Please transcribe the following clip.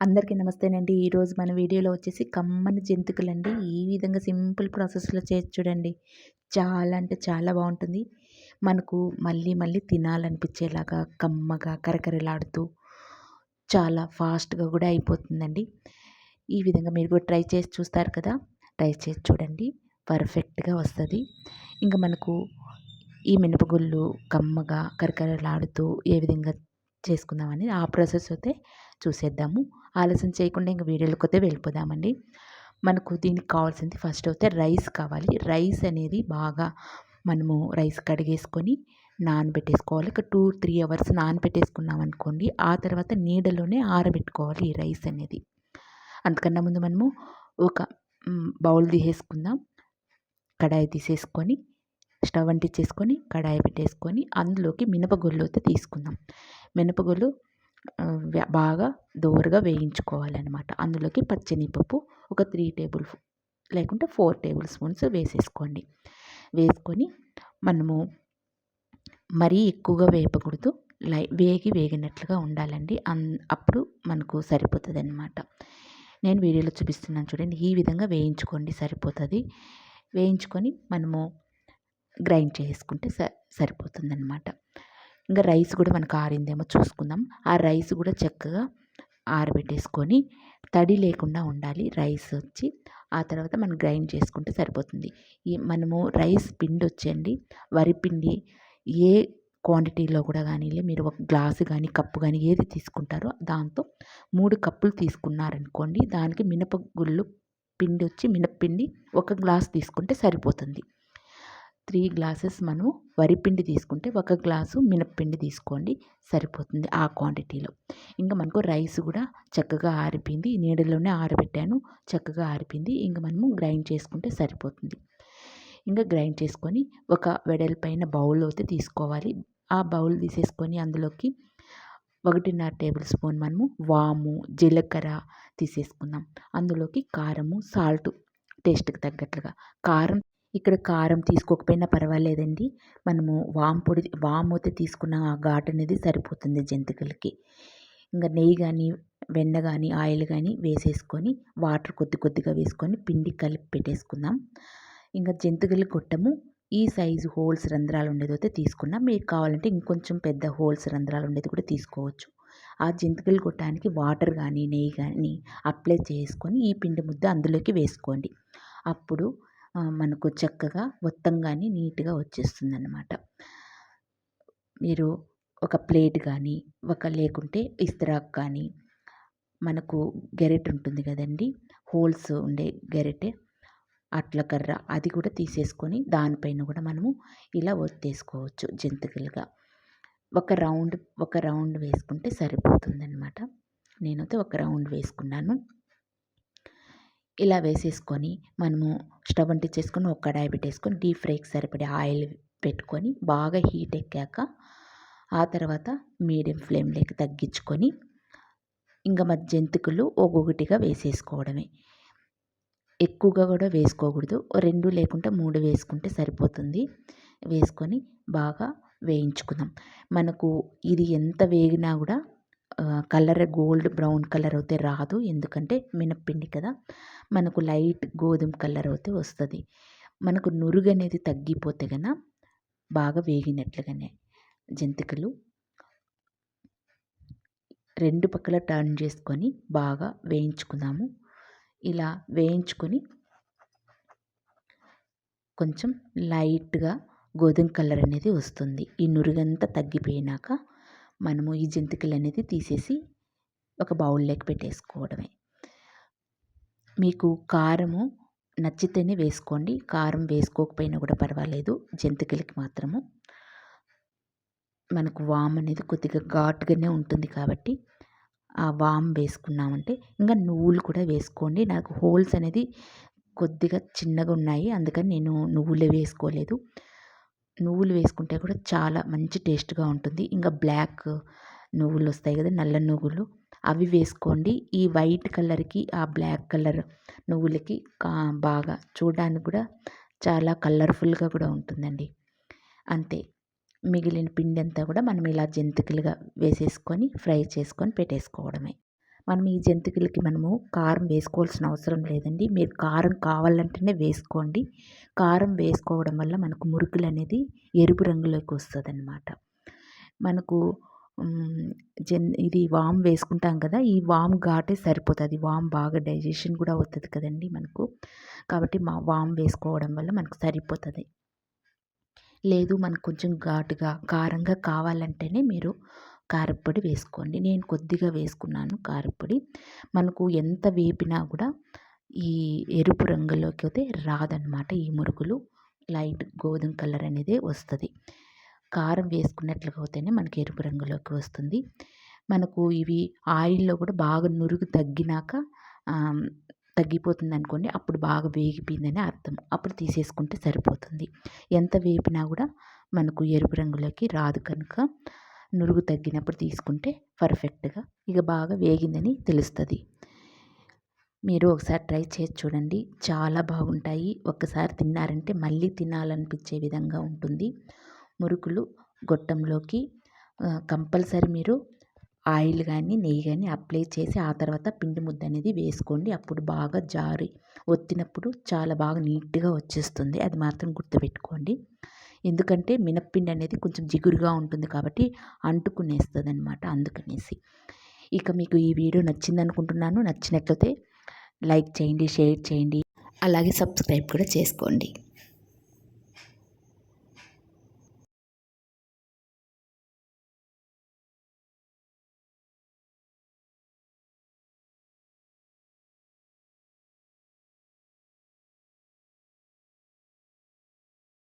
అందరికీ నమస్తేనండి. ఈరోజు మన వీడియోలో వచ్చేసి కమ్మని జంతికలండి. ఈ విధంగా సింపుల్ ప్రాసెస్లో చేసి చూడండి. చాలా అంటే చాలా బాగుంటుంది. మనకు మళ్ళీ మళ్ళీ తినాలనిపించేలాగా కమ్మగా కరకరలాడుతూ చాలా ఫాస్ట్గా కూడా అయిపోతుందండి. ఈ విధంగా మీరు కూడా ట్రై చేసి చూస్తారు కదా. ట్రై చేసి చూడండి. పర్ఫెక్ట్గా వస్తుంది. ఇంకా మనకు ఈ మినపగుళ్ళు కమ్మగా కరకరలాడుతూ ఏ విధంగా చేసుకుందామని ఆ ప్రాసెస్ అయితే చూసేద్దాము. ఆలస్యం చేయకుండా ఇంకా వీడియోలోకి అయితే వెళ్ళిపోదామండి. మనకు దీనికి కావాల్సింది ఫస్ట్ అయితే రైస్ కావాలి. రైస్ అనేది బాగా మనము రైస్ కడిగేసుకొని నానబెట్టేసుకోవాలి. ఒక టూ త్రీ అవర్స్ నానబెట్టేసుకున్నాం అనుకోండి ఆ తర్వాత నీడలోనే ఆరబెట్టుకోవాలి ఈ రైస్ అనేది. అంతకన్నా ముందు మనము ఒక బౌల్ తీసేసుకుందాం. కడాయి తీసేసుకొని స్టవ్ అంటించేసుకొని కడాయి పెట్టేసుకొని అందులోకి మినపగుళ్ళు అయితే తీసుకుందాం. మినపగుళ్ళు బాగా దోరగా వేయించుకోవాలన్నమాట. అందులోకి పచ్చినిపప్పు ఒక త్రీ టేబుల్ లేకుంటే ఫోర్ టేబుల్ స్పూన్స్ వేసేసుకోండి. వేసుకొని మనము మరీ ఎక్కువగా వేపకూడదు. లై వేగి వేగినట్లుగా ఉండాలండి. అన్ అప్పుడు మనకు సరిపోతుంది అనమాట నేను వీడియోలో చూపిస్తున్నాను చూడండి. ఈ విధంగా వేయించుకోండి సరిపోతుంది. వేయించుకొని మనము గ్రైండ్ చేసుకుంటే స సరిపోతుంది అనమాట ఇంకా రైస్ కూడా మనకు ఆరిందేమో చూసుకుందాం. ఆ రైస్ కూడా చక్కగా ఆరబెట్టేసుకొని తడి లేకుండా ఉండాలి. రైస్ వచ్చి ఆ తర్వాత మనం గ్రైండ్ చేసుకుంటే సరిపోతుంది. ఈ మనము రైస్ పిండి వచ్చండి వరి పిండి ఏ క్వాంటిటీలో కూడా కానీ మీరు ఒక గ్లాసు కానీ కప్పు కానీ ఏది తీసుకుంటారో దాంతో మూడు కప్పులు తీసుకున్నారనుకోండి దానికి మినపగుళ్ళు పిండి వచ్చి మినప్పిండి ఒక గ్లాస్ తీసుకుంటే సరిపోతుంది. త్రీ గ్లాసెస్ మనము వరిపిండి తీసుకుంటే ఒక గ్లాసు మినప్పిండి తీసుకోండి సరిపోతుంది ఆ క్వాంటిటీలో. ఇంకా మనకు రైస్ కూడా చక్కగా ఆరిపోయింది నీడలోనే ఆరబెట్టాను చక్కగా ఆరిపోయింది ఇంకా మనము గ్రైండ్ చేసుకుంటే సరిపోతుంది. ఇంకా గ్రైండ్ చేసుకొని ఒక వెడల్పైన బౌల్ అయితే తీసుకోవాలి. ఆ బౌల్ తీసేసుకొని అందులోకి ఒకటిన్నర టేబుల్ స్పూన్ మనము వాము జీలకర్ర తీసేసుకుందాం. అందులోకి కారము సాల్ట్ టేస్ట్కి తగ్గట్లుగా. కారం ఇక్కడ కారం తీసుకోకపోయినా పర్వాలేదండి. మనము వామ్ పొడి వామూత అయితే తీసుకున్న ఆ ఘాటు అనేది సరిపోతుంది జంతికలకి. ఇంకా నెయ్యి కానీ వెన్న కానీ ఆయిల్ కానీ వేసేసుకొని వాటర్ కొద్ది కొద్దిగా వేసుకొని పిండి కలిపి పెట్టేసుకుందాం. ఇంకా జంతికలు కొట్టము. ఈ సైజు హోల్స్ రంధ్రాలు ఉండేది అయితే తీసుకున్నాం. మీకు కావాలంటే ఇంకొంచెం పెద్ద హోల్స్ రంధ్రాలు ఉండేది కూడా తీసుకోవచ్చు. ఆ జంతికలు కొట్టడానికి వాటర్ కానీ నెయ్యి కానీ అప్లై చేసుకొని ఈ పిండి ముద్ద అందులోకి వేసుకోండి. అప్పుడు మనకు చక్కగా కానీ నీట్గా వచ్చేస్తుంది అన్నమాట మీరు ఒక ప్లేట్ కానీ ఒక లేకుంటే ఇస్త్రాక్ కానీ మనకు గెరెట్ ఉంటుంది కదండి హోల్స్ ఉండే గెరెటే అట్ల కర్ర అది కూడా తీసేసుకొని దానిపైన కూడా మనము ఇలా ఒత్తేసుకోవచ్చు జంతికలుగా. ఒక రౌండ్ ఒక రౌండ్ వేసుకుంటే సరిపోతుందన్నమాట. నేనైతే ఒక రౌండ్ వేసుకున్నాను. ఇలా వేసేసుకొని మనము స్టవ్ అంటించేసుకొని ఒక కడాయి పెట్టేసుకొని డీప్ ఫ్రైకి సరిపడే ఆయిల్ పెట్టుకొని బాగా హీట్ ఎక్కాక ఆ తర్వాత మీడియం ఫ్లేమ్లోకి తగ్గించుకొని ఇంకా మా జంతికలు ఒక్కొక్కటిగా వేసేసుకోవడమే. ఎక్కువగా కూడా వేసుకోకూడదు. రెండు లేకుంటే మూడు వేసుకుంటే సరిపోతుంది. వేసుకొని బాగా వేయించుకుందాం. మనకు ఇది ఎంత వేగినా కూడా కలర్ గోల్డ్ బ్రౌన్ కలర్ అయితే రాదు. ఎందుకంటే మినప్పిండి కదా. మనకు లైట్ గోధుమ కలర్ అయితే వస్తుంది. మనకు నురుగు అనేది తగ్గిపోతే కనుక బాగా వేగినట్లుగానే జంతికలు రెండు పక్కల టర్న్ చేసుకొని బాగా వేయించుకుందాము. ఇలా వేయించుకొని కొంచెం లైట్గా గోధుమ కలర్ అనేది వస్తుంది. ఈ నురుగంతా తగ్గిపోయినాక మనము ఈ జంతికలు అనేది తీసేసి ఒక బౌల్లోకి పెట్టేసుకోవడమే. మీకు కారము నచ్చితేనే వేసుకోండి. కారం వేసుకోకపోయినా కూడా పర్వాలేదు. జంతికలకి మాత్రము. మనకు వామ్ అనేది కొద్దిగా ఘాటుగానే ఉంటుంది కాబట్టి ఆ వామ్ వేసుకున్నామంటే ఇంకా నువ్వులు కూడా వేసుకోండి. నాకు హోల్స్ అనేది కొద్దిగా చిన్నగా ఉన్నాయి. అందుకని నేను నువ్వులే వేసుకోలేదు. నువ్వులు వేసుకుంటే కూడా చాలా మంచి టేస్ట్గా ఉంటుంది. ఇంకా బ్లాక్ నువ్వులు వస్తాయి కదా నల్ల నువ్వులు. అవి వేసుకోండి. ఈ వైట్ కలర్కి ఆ బ్లాక్ కలర్ నువ్వులకి కా బాగా చూడడానికి కూడా చాలా కలర్ఫుల్గా కూడా ఉంటుందండి. అంతే. మిగిలిన పిండి అంతా కూడా మనం ఇలా జంతికలుగా వేసేసుకొని ఫ్రై చేసుకొని పెట్టేసుకోవడమే. మనం ఈ జంతికలకి మనము కారం వేసుకోవాల్సిన అవసరం లేదండి. మీరు కారం కావాలంటేనే వేసుకోండి. కారం వేసుకోవడం వల్ల మనకు మురుకులు అనేది ఎరుపు రంగులోకి వస్తుంది అనమాట మనకు జన్ ఇది వామ్ వేసుకుంటాం కదా ఈ వామ్ ఘాటే సరిపోతుంది. వామ్ బాగా డైజెషన్ కూడా అవుతుంది కదండి మనకు. కాబట్టి మా వామ్ వేసుకోవడం వల్ల మనకు సరిపోతుంది. లేదు మనకు కొంచెం ఘాటుగా కారంగా కావాలంటేనే మీరు కారప్పొడి వేసుకోండి. నేను కొద్దిగా వేసుకున్నాను కారప్పొడి. మనకు ఎంత వేపినా కూడా ఈ ఎరుపు రంగులోకి అయితే రాదనమాట ఈ మురుగులు. లైట్ గోధుమ కలర్ అనేది వస్తుంది. కారం వేసుకున్నట్లుగా అయితేనే మనకి ఎరుపు రంగులోకి వస్తుంది. మనకు ఇవి ఆయిల్లో కూడా బాగా నురుగు తగ్గినాక తగ్గిపోతుంది అనుకోండి అప్పుడు బాగా వేగిపోయిందని అర్థం. అప్పుడు తీసేసుకుంటే సరిపోతుంది. ఎంత వేపినా కూడా మనకు ఎరుపు రంగులోకి రాదు కనుక నురుగు తగ్గినప్పుడు తీసుకుంటే పర్ఫెక్ట్గా ఇక బాగా వేగిందని తెలుస్తుంది. మీరు ఒకసారి ట్రై చేసి చూడండి. చాలా బాగుంటాయి. ఒక్కసారి తిన్నారంటే మళ్ళీ తినాలనిపించే విధంగా ఉంటుంది. మురుకులు గొట్టంలోకి కంపల్సరీ మీరు ఆయిల్ కానీ నెయ్యి కానీ అప్లై చేసి ఆ తర్వాత పిండి ముద్ద అనేది వేసుకోండి. అప్పుడు బాగా జారి ఒత్తినప్పుడు చాలా బాగా నీట్గా వచ్చేస్తుంది. అది మాత్రం గుర్తుపెట్టుకోండి. ఎందుకంటే మినప్పిండి అనేది కొంచెం జిగురుగా ఉంటుంది కాబట్టి అంటుకునేస్తుంది అనమాట అందుకనేసి. ఇక మీకు ఈ వీడియో నచ్చింది అనుకుంటున్నాను నచ్చినట్లయితే లైక్ చేయండి షేర్ చేయండి. అలాగే సబ్స్క్రైబ్ కూడా చేసుకోండి.